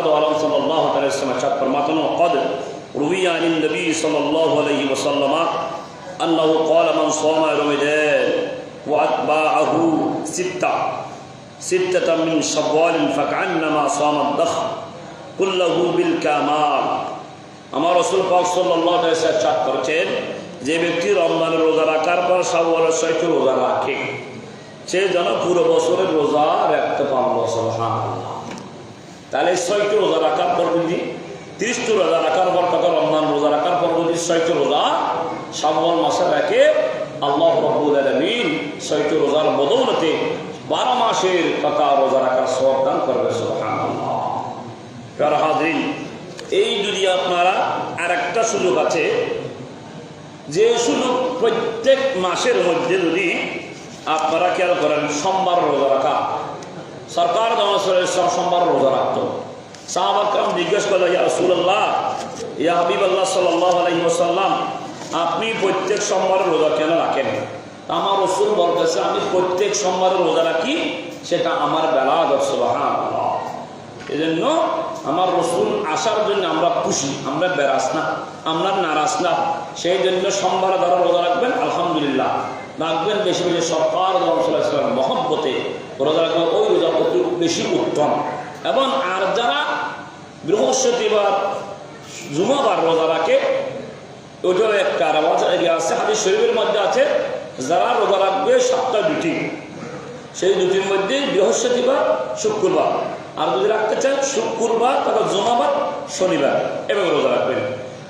فرد عالم صلى الله عليه وسلم شاك فرماتنا قد روي عن النبي صلى الله عليه وسلم أنه قال من صام رمضان وأتباعه ستة ستة من شوال فكأنما صام الدخل كله بالكمال আমার রসুল পাক সাল্লাহ চাক করেছেন যে ব্যক্তি রমজানের রোজা রাখার পর সাবলের সহিত রোজা রাখে সে যেন পুরো বছরের রোজা রাখতে পারলো সুবহানাল্লাহ তাহলে ছয়টি রোজা রাখার পর যদি তিরিশটি রোজা রাখার পর কত রমজান রোজা রাখার পর যদি ছয়টি রোজা সাবল মাসে রাখে আল্লাহ রব্বুল ছয়টি রোজার বদৌলতে বারো মাসের কথা রোজা রাখার সব করবে এই যদি আপনারা আর একটা সুযোগ আছে, যে সুযোগ প্রত্যেক মাসের মধ্যে যদি আপনারা খেয়াল করেন, সোমবার রোজা রাখা সরকার সব সোমবার রোজা রাখত। সাহাবাকরাম জিজ্ঞেস করল ইয়া রসুল্লাহ ইয়া হাবিব আল্লাহ সাল্লাহ আলহিমসাল্লাম আপনি প্রত্যেক সোমবার রোজা কেন রাখেন? আমার রসুল বলতেছে, আমি প্রত্যেক সোমবার রোজা রাখি, সেটা আমার বেলা দর্শ হ্যাঁ এই জন্য আমার রসুল আসার জন্য আমরা খুশি, আমরা বেরাস না, আমরা নারাজ না। সেই জন্য সোমবার দ্বারা রোজা রাখবেন, আলহামদুলিল্লাহ। রাখবেন বেশি বেশি সরকার মহব্বতে। রোজা রাখবেন ওই রোজা অতি বেশি উত্তম। এবং আর যারা বৃহস্পতিবার, জুমাবার রোজা রাখে, ওইটাও একটা। আছে, হাদিস শরীফের মধ্যে আছে, যারা রোজা রাখবে সাতটা দুটি সেই দুটির মধ্যে বৃহস্পতিবার, শুক্রবার। আর যদি রাখতে চান, শুক্রবার তারপর জমাবার, শনিবার। এবং রোজা রাখবেন।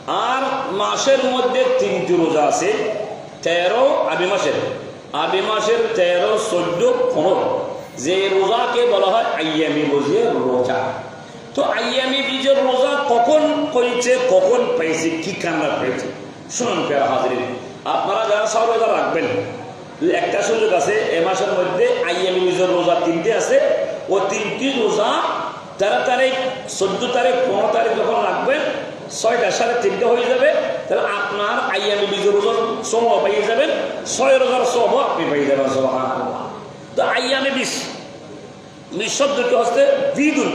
আর মাসের মধ্যে তিনটি রোজা আছে। তেরো আবি মাসের আবি মাসের তেরো, চোদ্দ, পনেরো। যে রোজাকে বলা হয় আইয়ামি বজিয়ে রোজা। তো আইয়ামি বীজের রোজা কখন করেছে, কখন পাইছে কি কান্না পেয়েছে? শুনুন পেয়ারা হাজির আপনারা যারা সব রোজা রাখবেন, একটা সুযোগ আছে, এ মাসের মধ্যে আইয়ামি বীজের রোজা তিনটে আছে। ও তিনটি রোজা তেরো তারিখ, চোদ্দ তারিখ, পনেরো তারিখ যখন রাখবেন ছয়টা সাড়ে তিনটে হয়ে যাবে। তাহলে আপনার আইয়ামি বীজের রোজার সময় পাইয়ে যাবেন, ছয় রোজার সময় আপনি পাইয়ে যাবেন তো আইয়ামি বীজ বীজ শব্দটি হচ্ছে বিদুল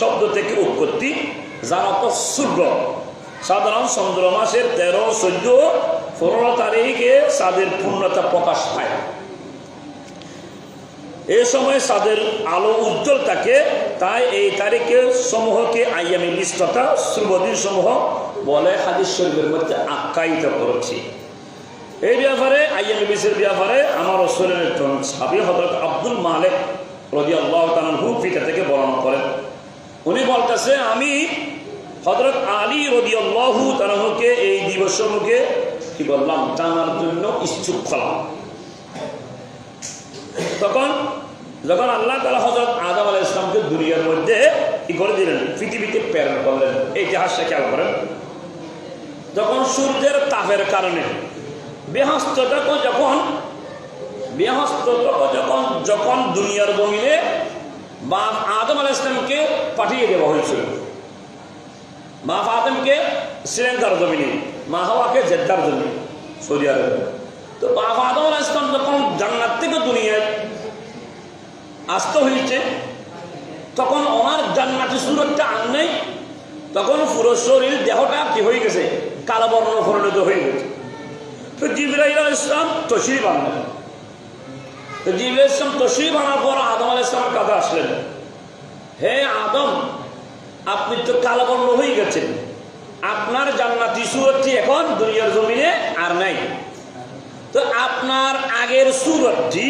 শব্দ থেকে উৎপত্তি জানত সূর্য সাধারণ চন্দ্র মাসের তেরো, চোদ্দ, পনেরো তারিখে চাঁদের পূর্ণতা প্রকাশ পায়। এই সময় চাঁদের আলো উজ্জ্বল থাকে, তাই এই তারিখে সমূহকে আইয়ামি বিস্ততা শুভদিন সমূহ বলে হাদিস শরীফের মধ্যে আখ্যায়িত করেছি। এই ব্যাপারে, আইয়ামি বিশের ব্যাপারে আমার রসুলের একজন সাবি হজরত আব্দুল মালেক রদি আল্লাহ তালু পিতা থেকে বর্ণনা করেন। উনি বলতেছে, আমি হজরত আলী রদি আল্লাহ তালুকে এই দিবস মুখে কি বললাম? জানার জন্য ইচ্ছুক হলাম। তখন যখন আল্লাহ তালা হজরত আদম আলাহ ইসলামকে দুনিয়ার মধ্যে কি করে দিলেন? পৃথিবীতে প্রেরণ করলেন। এই ইতিহাসটা খেয়াল করেন। তখন সূর্যের তাপের কারণে বেহস্তটাকে যখন বেহস্তটাকে যখন যখন দুনিয়ার জমিনে বা আদম আলাহ ইসলামকে পাঠিয়ে দেওয়া হয়েছিল। মা আদমকে শ্রীলঙ্কার জমিনে, মা হাওয়াকে জেদ্দার জমিনে, সৌদি আরবে। তো বাবা আদম আলাহ ইসলাম যখন জান্নাত থেকে দুনিয়ায় আসতে হয়েছে। তখন ওনার জান্নাতি সুরতটা আন নেই। তখন পুরো শরীর দেহটা কি হয়ে গেছে? কালো বর্ণ পরিণত হয়ে গেছে। তো জিবরাইল ইসলাম তসির বানালেন। তো জিবরাইল ইসলাম তসির বানার পর আদম আল ইসলামের কাছে আসলেন। হে আদম, আপনি তো কালো বর্ণ হয়ে গেছেন। আপনার জান্নাতি সুরতটি এখন দুনিয়ার জমিনে আর নাই। তো আপনার আগের সুরতটি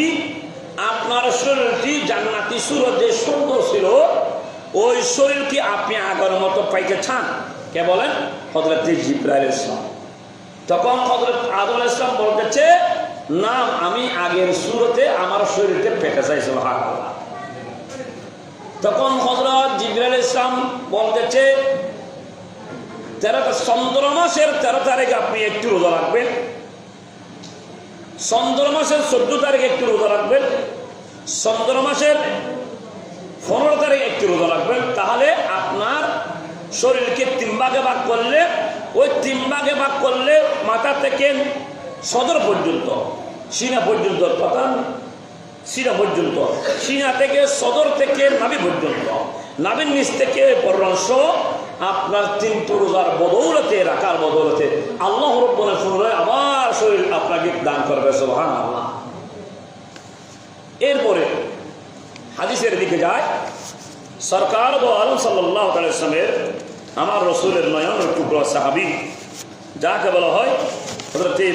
আপনার শরীরটি জান্নাতি সুরত যে সুন্দর ছিল, ওই শরীরটি আপনি আগের মতো পাইতে চান। কে বলেন? হজরত জিব্রাইল ইসলাম তখন হজরত আদুল ইসলাম বলতেছে না আমি আগের সুরতে আমার শরীরকে পেতে চাইছিল হাত তখন হজরত জিব্রাইল ইসলাম বলতেছে, তেরো চন্দ্র মাসের তেরো তারিখ আপনি একটু রোজা রাখবেন। চন্দ্র মাসের চোদ্দ তারিখ একটু রোজা রাখবেন। চন্দ্র মাসের পনেরো তারিখ একটু রোজা রাখবেন। তাহলে আপনার শরীরকে তিন ভাগে ভাগ করলে, ওই তিন ভাগে ভাগ করলে মাথা থেকে সদর পর্যন্ত, সিনা পর্যন্ত কথা সিনা পর্যন্ত, সিনা থেকে সদর থেকে নাভি পর্যন্ত নাবিন নিচ থেকে পরামর্শ আপনার তিনটু রোজার বদৌলতে রাখার বদৌলতে আল্লাহ রব্বনের পুনরায় আবার শরীর আপনাকে দান করবে সোহান আল্লাহ এরপরে হাদিসের দিকে যায়, সরকার ও আলম সাল্লাহ আমার রসুলের নয়ন টুকরো সাহাবি, যাকে বলা হয়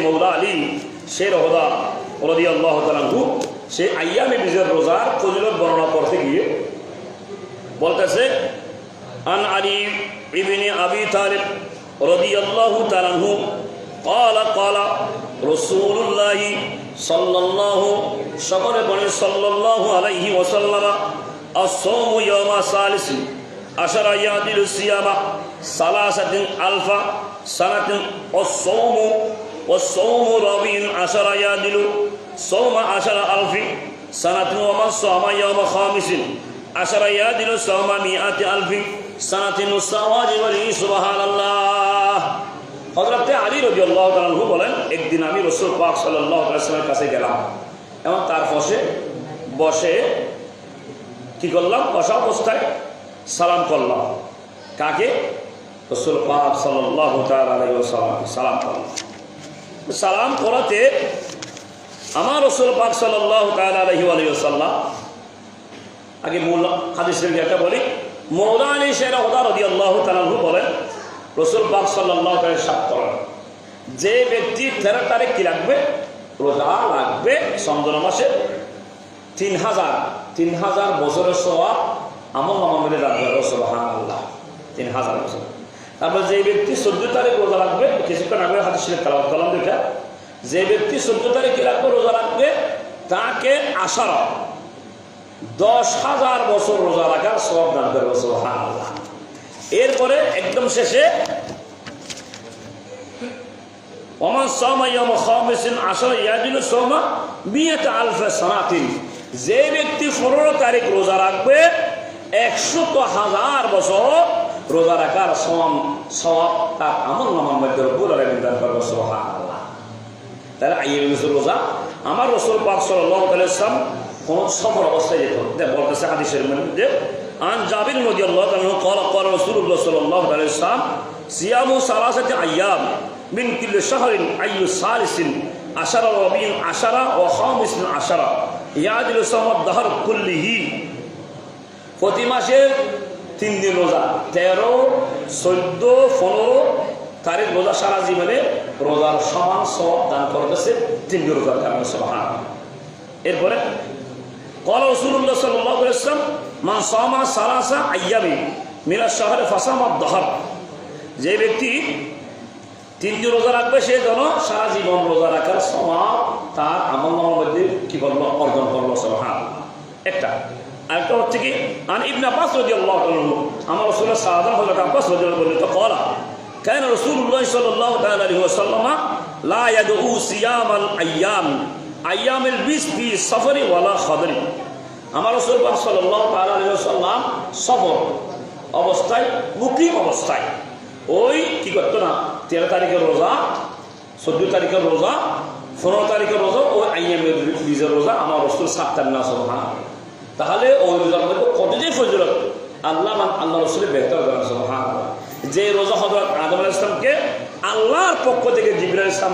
মৌলা আলী শের হদা রদি আল্লাহ তালু সে আয়ামে বিজয়ের রোজার ফজিলত বর্ণনা করতে গিয়ে বলতেছে আন আলী ইবিনি আবি তালিব রদি আল্লাহ তালাহু قال قال رسول الله صلى الله সকলে বলে সাল্লাল্লাহু আলাইহি ওয়াসাল্লাম الصوم يوم ثالث عشر يعدل الصيام ثلاثة ألف سنة والصوم والصوم ربيع عشر يعدل صوم عشر ألف سنة ومن صام يوم خامس عشر يعدل صوم مئة ألف সানাতিন সুবাহাল্লাহ হজরত আলী রবি আল্লাহ তালু বলেন, একদিন আমি রসুল পাক সাল্লাহামের কাছে গেলাম। এবং তার পাশে বসে কি করলাম? বসা অবস্থায় সালাম করলাম। কাকে? রসুল পাক সাল্লাহ তালাম সালাম করলাম। সালাম করাতে আমার রসুল পাক সাল্লাহ তালি আলহি আলহ সাল্লাম আগে মূল হাদিস একটা বলি মৌলা আলী শের হদা রদি আল্লাহ তালু বলেন, রসুল পাক সাল্লাহ সাত করেন যে ব্যক্তি তেরো তারিখ কি লাগবে? রোজা লাগবে চন্দ্র মাসে। তিন হাজার তিন হাজার বছরের সবাব আমল মামামের রাখবে রসুল হান আল্লাহ তিন হাজার বছর। তারপর যে ব্যক্তি চোদ্দ তারিখ রোজা রাখবে, কিছুক্ষণ আগে হাতে ছিল কালাম কালাম দেখা যে ব্যক্তি চোদ্দ তারিখ কি রাখবে রোজা লাগবে তাকে আশার। দশ হাজার বছর রোজা রাখার সব দান সোহান এরপরে একদম শেষে যে ব্যক্তি পনেরো তারিখ রোজা রাখবে, একশত হাজার বছর রোজা রাখার সম সব তার আমল নামার মধ্যে তাহলে রোজা, আমার রসুল পাক ওয়াসাল্লাম কোন সফর অবস্থায় যেত। দেখ, বলতেছে হাদিসের মধ্যে, আন জাবির নদী আল্লাহ কল কল রসুল্লাহ সাল্লাহ আলাইসালাম সিয়ামু সালাসাতে আয়াম মিন কিল্লু শাহরিন আইয়ু সালিসিন আশারা রবিন আশারা ও হামিসিন আশারা ইয়াদিল সাহমদ দাহর কুল্লিহি। প্রতি মাসের তিন দিন রোজা, তেরো, চোদ্দ, পনেরো তারিখ রোজা সারা জীবনে রোজার সমান সব দান করতেছে তিন রোজার কারণে সমান এরপরে কল রসুল্লাহ সাল্লাম মা সামা সালাসা আয়ামি মিলা শহরে ফাসামা দহার যে ব্যক্তি তিনটি রোজা রাখবে, সে যেন সারা জীবন রোজা রাখার সমাপ তার আমল নামার মধ্যে কি বলল অর্জন করল হ্যাঁ একটা। আরেকটা হচ্ছে কি, আন ইবনে আব্বাস রাদিয়াল্লাহু তাআলা আমার রাসূলের সাহাবা হযরত আব্বাস রাদিয়াল্লাহু বলেন তো কলা, কানা রাসূলুল্লাহ সাল্লাল্লাহু তাআলা আলাইহি ওয়াসাল্লাম লা ইয়াদউ সিয়ামাল আইয়াম আয়ামের বিশ বি সফরি ওয়ালা খদরি। আমার রসুলবান সাল্লাহ তাল্লাম সফর অবস্থায় মুকিম অবস্থায়। ওই কি করতো না? তেরো তারিখের রোজা, চোদ্দ তারিখের রোজা, পনেরো তারিখের রোজা, ওই আইয়ামের বীজের রোজা আমার রসুল সাতটার না সোহান তাহলে ওই রোজার মধ্যে কত যে ফজরত আল্লাহ আল্লাহ রসুলের বেহতর করেন হা যে রোজা হজরত আদম আলাইসলামকে আল্লাহর পক্ষ থেকে জিবরা ইসলাম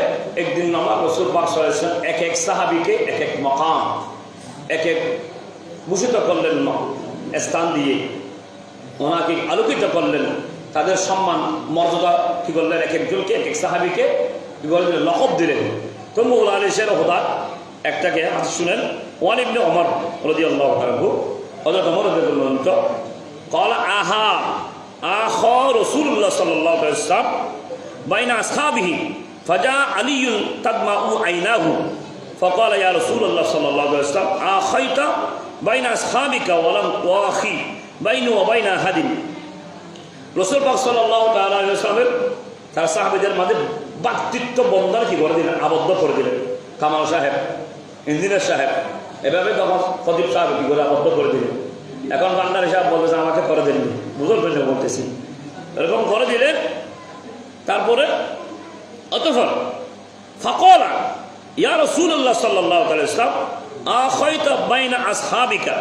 একদিন আমার রসুলবাগ সাল্লাম এক এক সাহাবিকে এক এক মকাম, এক এক ভূষিত করলেন স্থান দিয়ে। ওনাকে আলোকিত করলেন। তাদের সম্মান, মর্যাদা কী করলেন এক একজনকে, এক এক সাহাবিকে লকব দিলেন। তবু ওলা আলিসের শের একটাকে একটাকে শুনেন, ওয়ান ইবনে অমর রদি আল্লাহ অমর কল আহা আহ রসুল্লাহ সাল্লাম বাইনা সাহাবিহী ফাজা আলিউল তাদমা উ আইনাহু। ফকাল ইয়া রসুল্লাহ সাল্লাহ ইসলাম আ খৈতা বাইনা সাবিকা ওয়ালাম ওয়াহি বাইনু বাইনা হাদিন। রসুল পাক সাল্লাহ তালামের তার সাহাবেদের মাঝে বাতৃত্ব বন্ধার কি করে দিলেন? আবদ্ধ করে দিলেন। কামাল সাহেব, ইঞ্জিনিয়ার সাহেব, এভাবে তখন প্রদীপ সাহেব কি করে আবদ্ধ করে দিলেন? এখন বান্দার সাহেব বলতেছে, আমাকে করে দিলেন। বুঝল বলতেছি। এরকম করে দিলেন, তারপরে অতফর ফকলা, ইয়া রসুল্লাহ সাল্লাহ ইসলাম আখয়ত বাইনা আসহাবিকা।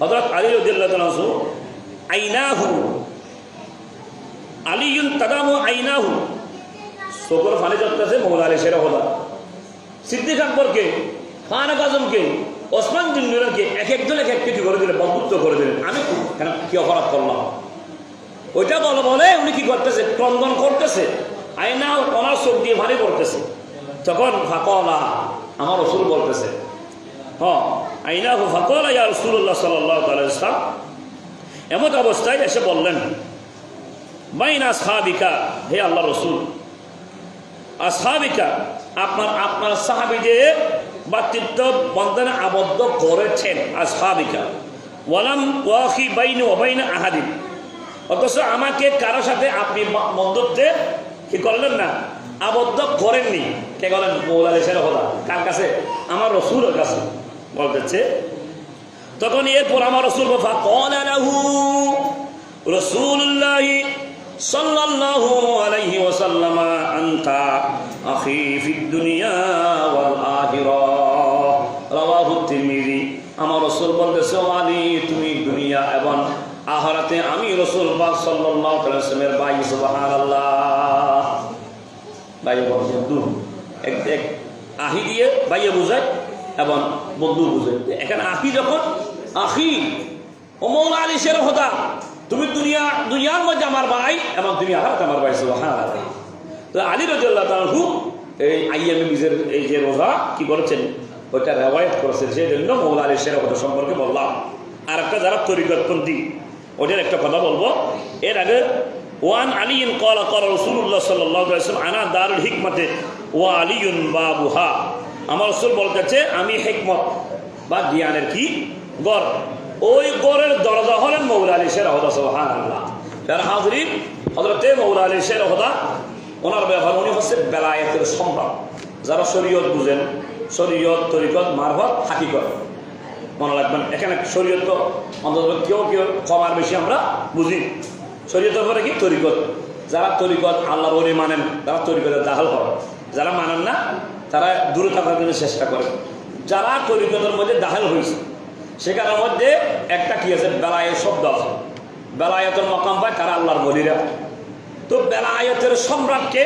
হজরত আলী রদিল্লাহ আইনাহু। আলিউন তাদামু ফানি চলতেছে মৌলা আলী সেরা হলা। সিদ্দিক আকবরকে ফানাক আজমকে, ওসমান এক একজন এক এক কিছু করে দিলেন বন্ধুত্ব করে দিলেন। আমি কেন কি অপরাধ করলাম? ওইটা বলো বলে উনি কি করতেছে? ক্রন্দন করতেছে। আয়না ওনার চোখ দিয়ে ভারী করতেছে তখন ফাকলা, আমার রসুল বলতেছে হ্যাঁ আইনা ফাকলা ইয়া রসুল্লাহ সাল্লাহ ইসলাম এমত অবস্থায় এসে বললেন বাইনা সাহাবিকা, হে আল্লাহ রসুল আসহাবিকা আপনার আপনার সাহাবিদের বাতৃত্ব বন্ধনে আবদ্ধ করেছেন আসহাবিকা ওয়ালাম ওয়াহি বাইন ওবাইন আহাদিন। অথচ আমাকে কারও সাথে আপনি বন্ধুত্বে কি করলেন না? আবদ্ধ করেননি। কে বলেন? মৌলালি সেরা হলা। কার কাছে? আমার রসুলের কাছে। বলতেছে তখন এরপর আমার রসুল বাফা কল আলাহু রসুল্লাহি সাল্লাল্লাহু দুনিয়া আমার রাসূল তুমি দুনিয়া এবং আমি রাসূল পাক সাল্লাল্লাহু আলাইহি ওয়াসাল্লামের ভাই ভাই বন্ধু এক এক আহি দিয়ে ভাইয়ে বোঝায় এবং বন্ধু বোঝায় এখানে আহি যখন আহি ও মৌলা আলী শের হতা, তুমি দুনিয়া, দুনিয়ার মধ্যে আমার ভাই এবং তুমি আহারাত আমার ভাই হ্যাঁ তো আলী রাজিয়াল্লাহ তালহু এই আইএম নিজের, এই যে রোজা কি করেছেন? ওইটা রেওয়ায়ত করেছেন। সেই জন্য মৌলা আলী শের কথা সম্পর্কে বললাম। আর একটা যারা তরিকতপন্থী ওইটার একটা কথা বলব। এর আগে ওয়ান আলিয়ন কলা কলা রসুল্লাহ সাল্লাম আনা দারুল হিকমতে ও আলিয়ন বাবুহা। আমার রসুল বলতেছে, আমি হেকমত বা জ্ঞানের কি? গড়। ওই গড়ের দরজা হলেন মৌলা আলী শের হদা সোহান আল্লাহ যার হাজরিন হজরতে মৌলা আলী শের হদা ওনার ব্যবহার, উনি হচ্ছে বেলায়েতের সম্রাট। যারা শরীয়ত বুঝেন, শরীয়ত, তরিকত, মারফত হাকিকত মনে রাখবেন, এখানে শরীয়ত অন্তত কেউ কেউ কম আর বেশি আমরা বুঝি। শরীয়তের পরে কি? তরিকত। যারা তরিকত, আল্লাহর ওরে মানেন, তারা তরিকতের দাহাল করে যারা মানেন না, তারা দূরে থাকার জন্য চেষ্টা করে যারা তরিকতের মধ্যে দাহাল হয়েছে সেখানের মধ্যে একটা কি আছে? বেলায়ের শব্দ আছে। বেলায়েতের মকাম পায়, তারা আল্লাহর বলিরা তো বেলায়েতের সম্রাটকে,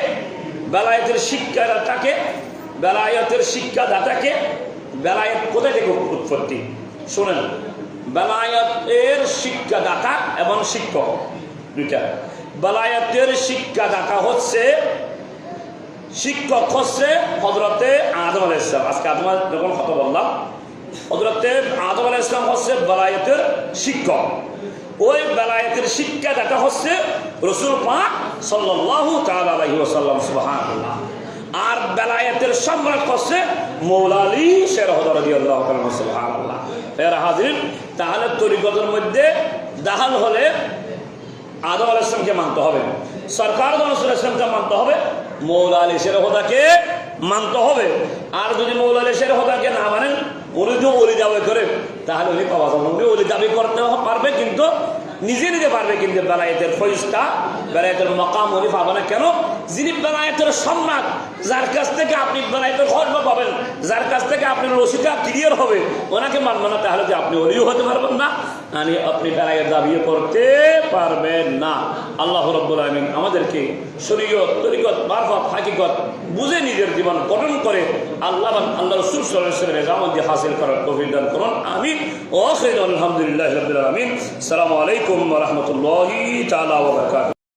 বেলায়েতের শিক্ষাদাতাকে বেলায়েতের শিক্ষাদাতাকে বেলায়েত কোথায় থেকে উৎপত্তি? শোনেন, বেলায়েতের শিক্ষাদাতা এবং শিক্ষক। দুইটা। বেলায়েতের শিক্ষাদাতা হচ্ছে, শিক্ষক হচ্ছে হজরতে আদম আলাহ ইসলাম আজকে আদম যখন কথা বললাম হজরতে আদম আলাহ ইসলাম হচ্ছে বেলায়েতের শিক্ষক। ওই বেলায়েতের শিক্ষাদাতা হচ্ছে রসুল পাক তাআলা আলাইহি ওয়াসাল্লাম আর বেলায়েতের সম্রাট হচ্ছে মৌলালি শের হদর রাদিয়াল্লাহু তাআলা সুবহানাল্লাহ। এর হাজির, তাহলে তরিকতের মধ্যে দাহাল হলে আদম আল ইসলামকে মানতে হবে? সরকার ইসলামকে মানতে হবে? মৌলা আলী শের হোদাকে মানতে হবে। আর যদি মৌলা আলী শের হোদাকে না মানেন, উনি যদি অলি দাবি করে। তাহলে উনি উনি অলি দাবি করতে পারবে কিন্তু, নিজে নিজে পারবে কিন্তু বেলায়েতের ফইসটা বেলায়েতের মকাম না কেন? যিনি বেলায়েতের সম্মান যার কাছ থেকে আপনি বেলায়েতের খর্ব পাবেন, যার কাছ থেকে ক্লিয়ার হবে, ওনাকে না, তাহলে যে আপনি অলিও হতে পারবেন না? মানে আপনি দাবিও করতে পারবেন না। আল্লাহ রব্বুল আলমিন আমাদেরকে শরীয়ত, তরিকত, মারফত, হাকিকত বুঝে নিজের জীবন গঠন করে আল্লাহ আল্লাহ রসুল সাল্লামের জামন্দি হাসিল করার অভিযান করুন। আমিন। ও আলহামদুলিল্লাহ আলমিন। সালামু আলাইকুম রহমতুল্লাহ তালা